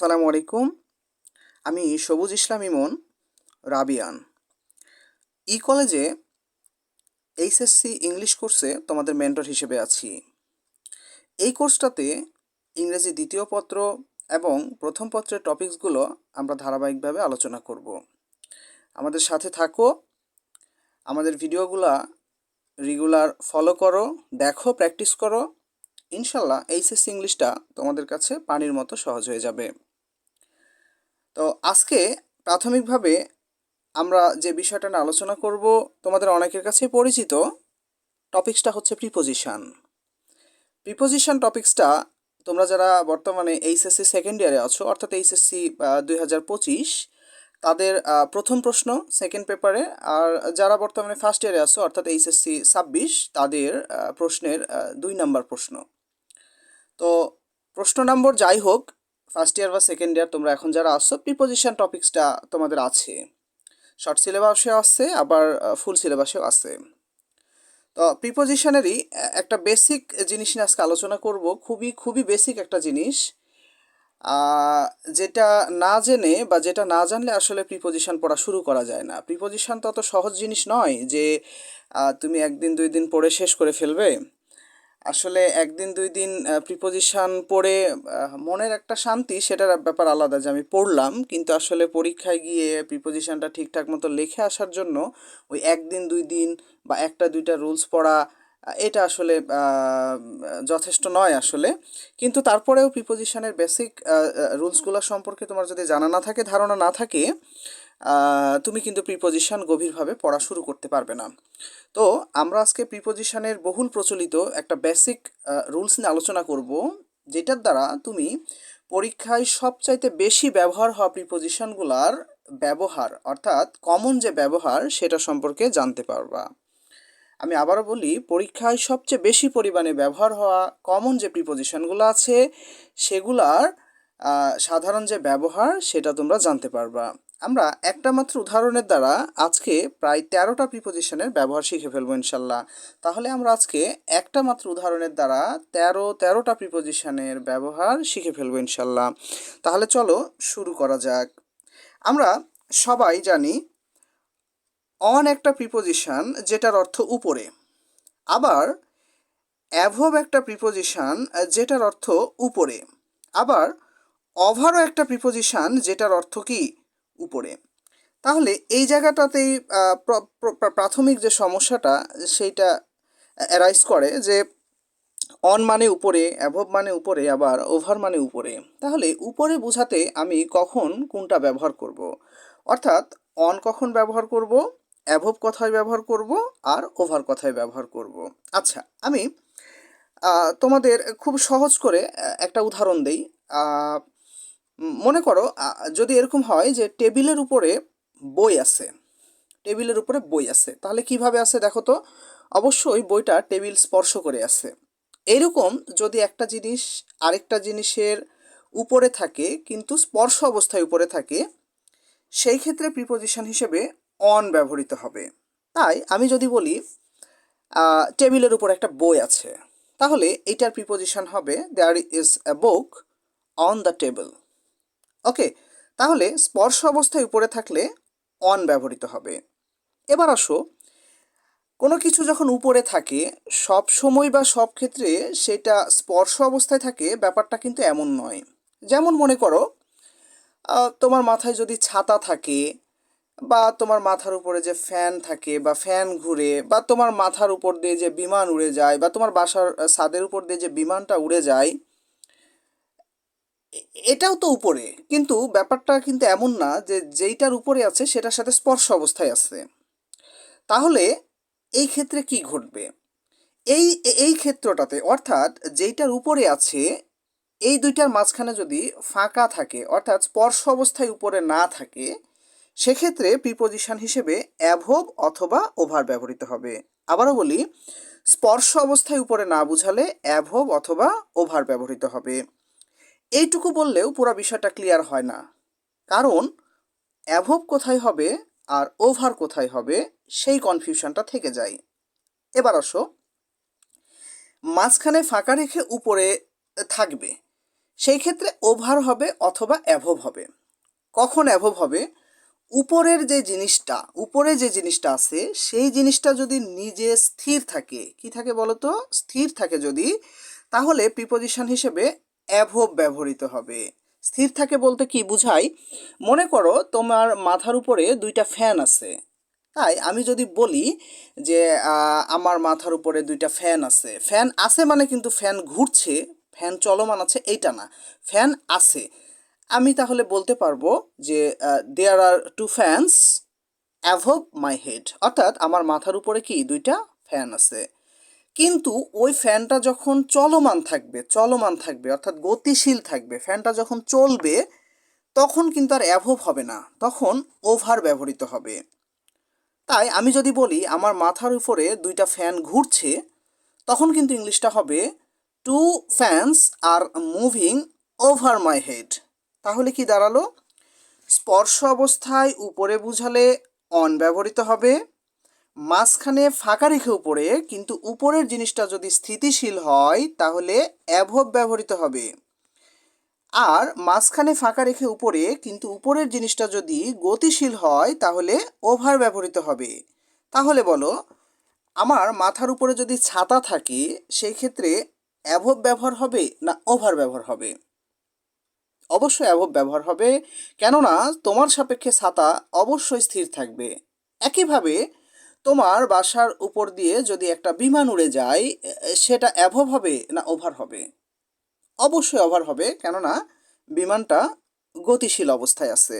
আসসালামু আলাইকুম। আমি সবুজ ইসলাম ইমন, রাবিয়ান। ই কলেজে এইচএসসি ইংলিশ কোর্সে তোমাদের মেন্টর হিসেবে আছি। এই কোর্সটাতে ইংরেজি দ্বিতীয় পত্র এবং প্রথম পত্রের টপিকসগুলো আমরা ধারাবাহিকভাবে আলোচনা করব। আমাদের সাথে থাকো, আমাদের ভিডিওগুলা রেগুলার ফলো করো, দেখো, প্র্যাকটিস করো। ইনশাল্লাহ এইচএসসি ইংলিশটা তোমাদের কাছে পানির মতো সহজ হয়ে যাবে। তো আজকে প্রাথমিকভাবে আমরা যে বিষয়টা নিয়ে আলোচনা করব, তোমাদের অনেকের কাছে পরিচিত, টপিক্সটা হচ্ছে প্রিপোজিশন প্রিপোজিশন টপিক্সটা তোমরা যারা বর্তমানে এইচএসসি সেকেন্ড ইয়ারে আছো, অর্থাৎ এইচএসসি দুই হাজার পঁচিশ, তাদের প্রথম প্রশ্ন সেকেন্ড পেপারে আর যারা বর্তমানে ফার্স্ট ইয়ারে আছো, অর্থাৎ এইচএসসি ছাব্বিশ, তাদের প্রশ্নের দুই নাম্বার প্রশ্ন। তো প্রশ্ন নম্বর যাই হোক ফার্স্ট ইয়ার বা সেকেন্ড ইয়ার তোমরা এখন যারা আসছো প্রিপোজিশন টপিক্সটা তোমাদের আছে। শর্ট সিলেবাসেও আছে, আবার ফুল সিলেবাসেও আছে। তো প্রিপোজিশনেরই একটা বেসিক জিনিস নিয়ে আজকে আলোচনা করব, খুবই খুবই বেসিক একটা জিনিস। যেটা না জেনে বা যেটা না জানলে আসলে প্রিপোজিশন পড়া শুরু করা যায় না। প্রিপোজিশন তো অত সহজ জিনিস নয় যে তুমি একদিন, দুই দিন পড়ে শেষ করে ফেলবে। আসলে একদিন, দুই দিন প্রিপোজিশন পড়ে মনের একটা শান্তি সেটার ব্যাপার আলাদা যে আমি পড়লাম। কিন্তু আসলে পরীক্ষায় গিয়ে প্রিপোজিশনটা ঠিকঠাক মতো লিখে আসার জন্য ওই একদিন, দুই দিন বা একটা, দুইটা রুলস পড়া এটা আসলে যথেষ্ট নয় আসলে। কিন্তু তারপরেও প্রিপোজিশনের বেসিক রুলসগুলো সম্পর্কে তোমার যদি জানা না থাকে, ধারণা না থাকে তুমি কিন্তু প্রিপোজিশন গভীরভাবে পড়া শুরু করতে পারবে না। তো আমরা আজকে প্রিপোজিশনের বহুল প্রচলিত একটা বেসিক রুলস নিয়ে আলোচনা করব, যেটার দ্বারা তুমি পরীক্ষায় সবচাইতে বেশি ব্যবহার হওয়া প্রিপোজিশনগুলার ব্যবহার, অর্থাৎ কমন যে ব্যবহার, সেটা সম্পর্কে জানতে পারবা। আমি আবারও বলি, পরীক্ষায় সবচেয়ে বেশি পরিমাণে ব্যবহার হওয়া কমন যে প্রিপোজিশনগুলো আছে, সেগুলার সাধারণ যে ব্যবহার, সেটা তোমরা জানতে পারবা। আমরা একটা মাত্র উদাহরণের দ্বারা আজকে প্রায় তেরোটা প্রিপোজিশনের ব্যবহার শিখে ফেলব ইনশাল্লাহ। তাহলে আমরা আজকে একটা মাত্র উদাহরণের দ্বারা তেরো, তেরোটা প্রিপোজিশনের ব্যবহার শিখে ফেলব ইনশাল্লাহ। তাহলে চলো শুরু করা যাক। আমরা সবাই জানি অন একটা প্রিপোজিশন যেটার অর্থ উপরে। আবার অ্যাভব একটা প্রিপোজিশন যেটার অর্থ উপরে। আবার ওভারও একটা প্রিপোজিশন যেটার অর্থ কি? উপরে। তাহলে এই জায়গাটাতেই প্রাথমিক যে সমস্যাটা সেইটা অ্যারাইজ করে যে অন মানে উপরে অ্যাভব মানে উপরে, আবার ওভার মানে উপরে। তাহলে উপরে বোঝাতে আমি কখন কোনটা ব্যবহার করব। অর্থাৎ অন কখন ব্যবহার করব? অ্যাভব কথায় ব্যবহার করব আর ওভার কথায় ব্যবহার করব। আচ্ছা আমি তোমাদের খুব সহজ করে একটা উদাহরণ দেই। মনে করো যদি এরকম হয় যে টেবিলের উপরে বই আছে, টেবিলের উপরে বই আছে, তাহলে কীভাবে আছে দেখো তো? অবশ্যই বইটা টেবিল স্পর্শ করে আছে। এরকম যদি একটা জিনিস আরেকটা জিনিসের উপরে থাকে, কিন্তু স্পর্শ অবস্থায় উপরে থাকে, সেই ক্ষেত্রে প্রিপোজিশন হিসেবে অন ব্যবহৃত হবে। তাই আমি যদি বলি টেবিলের উপর একটা বই আছে, তাহলে এটার প্রিপোজিশন হবে there is a book on the table okay তাহলে স্পর্শ অবস্থায় উপরে থাকলে অন ব্যবহৃত হবে। এবার আসো, কোনো কিছু যখন উপরে থাকে, সব সময় বা সব ক্ষেত্রে সেটা স্পর্শ অবস্থায় থাকে, ব্যাপারটা কিন্তু এমন নয়। যেমন মনে করো তোমার মাথায় যদি ছাতা থাকে, বা তোমার মাথার উপরে যে ফ্যান থাকে, বা ফ্যান ঘুরে, বা তোমার মাথার উপর দিয়ে যে বিমান উড়ে যায়, বা তোমার বাসার ছাদের উপর দিয়ে যে বিমানটা উড়ে যায় এটাও তো উপরে। কিন্তু ব্যাপারটা কিন্তু এমন না যে যেইটার উপরে আছে সেটার সাথে স্পর্শ অবস্থায় আছে। তাহলে এই ক্ষেত্রে কি ঘটবে? এই এই ক্ষেত্রটাতে অর্থাৎ যেইটার উপরে আছে, এই দুইটার মাঝখানে যদি ফাঁকা থাকে, অর্থাৎ স্পর্শ অবস্থায় উপরে না থাকে, সেক্ষেত্রে প্রিপোজিশন হিসেবে অ্যাভব অথবা ওভার ব্যবহৃত হবে। আবারও বলি, স্পর্শ অবস্থায় উপরে না বুঝালে অ্যাভব অথবা ওভার ব্যবহৃত হবে। এইটুকু বললেও পুরো বিষয়টা ক্লিয়ার হয় না। কারণ অ্যাভব কোথায় হবে আর ওভার কোথায় হবে, সেই কনফিউশনটা থেকে যায়। এবার আসো, মাঝখানে ফাঁকা রেখে উপরে থাকবে। সেই ক্ষেত্রে ওভার হবে অথবা অ্যাভব হবে। কখন অ্যাভব হবে? উপরের যে জিনিসটা, উপরে যে জিনিসটা আছে, সেই জিনিসটা যদি নিজে স্থির থাকে, কি থাকে বলো তো স্থির থাকে যদি, তাহলে প্রিপোজিশন হিসেবে অ্যাভব ব্যবহৃত হবে। স্থির থাকে বলতে কি বুঝাই? মনে করো তোমার মাথার উপরে দুইটা ফ্যান আছে। তাই আমি যদি বলি যে আমার মাথার উপরে দুইটা ফ্যান আছে। ফ্যান আছে মানে কিন্তু ফ্যান ঘুরছে, ফ্যান চলমান আছে এইটা না। ফ্যান আছে। আমি তাহলে বলতে পারব যে there are two fans above my head অর্থাৎ আমার মাথার উপরে কি দুইটা ফ্যান আছে। কিন্তু ওই ফ্যানটা যখন চলমান থাকবে চলমান থাকবে, অর্থাৎ গতিশীল থাকবে, ফ্যানটা যখন চলবে, তখন কিন্তু আর অ্যাভব হবে না, তখন ওভার ব্যবহৃত হবে। তাই আমি যদি বলি, আমার মাথার উপরে দুইটা ফ্যান ঘুরছে, তখন কিন্তু ইংলিশটা হবে two fans are moving over my head তাহলে কি দাঁড়াল? স্পর্শ অবস্থায় উপরে বুঝালে অন ব্যবহৃত হবে মাঝখানে ফাঁকা রেখে উপরে, কিন্তু উপরের জিনিসটা যদি স্থিতিশীল হয়, তাহলে অ্যাভব ব্যবহৃত হবে। আর মাঝখানে ফাঁকা রেখে উপরে, কিন্তু উপরের জিনিসটা যদি গতিশীল হয়, তাহলে ওভার ব্যবহৃত হবে। তাহলে বলো, আমার মাথার উপরে যদি ছাতা থাকে সেই ক্ষেত্রে অ্যাভব ব্যবহার হবে না ওভার ব্যবহার হবে? অবশ্যই অ্যাভব ব্যবহার হবে। কেননা, তোমার সাপেক্ষে ছাতা অবশ্যই স্থির থাকবে। একইভাবে তোমার বাসার উপর দিয়ে যদি একটা বিমান উড়ে যায়, সেটা অ্যাভব হবে না ওভার হবে? অবশ্যই ওভার হবে, কেননা বিমানটা গতিশীল অবস্থায় আছে।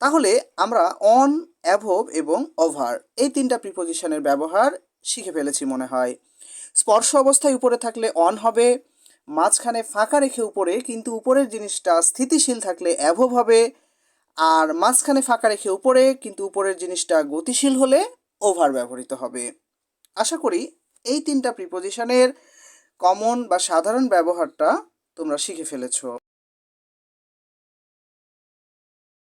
তাহলে আমরা অন অ্যাভব এবং ওভার এই তিনটা প্রিপোজিশনের ব্যবহার শিখে ফেলেছি মনে হয়। স্পর্শ অবস্থায় উপরে থাকলে অন হবে, মাঝখানে ফাঁকা রেখে উপরে, কিন্তু উপরের জিনিসটা স্থিতিশীল থাকলে অ্যাভব হবে, আর মাঝখানে ফাঁকা রেখে উপরে, কিন্তু উপরের জিনিসটা গতিশীল হলে ওভার ব্যবহৃত হবে। আশা করি এই তিনটা প্রিপোজিশনের কমন বা সাধারণ ব্যবহারটা তোমরা শিখে ফেলেছো।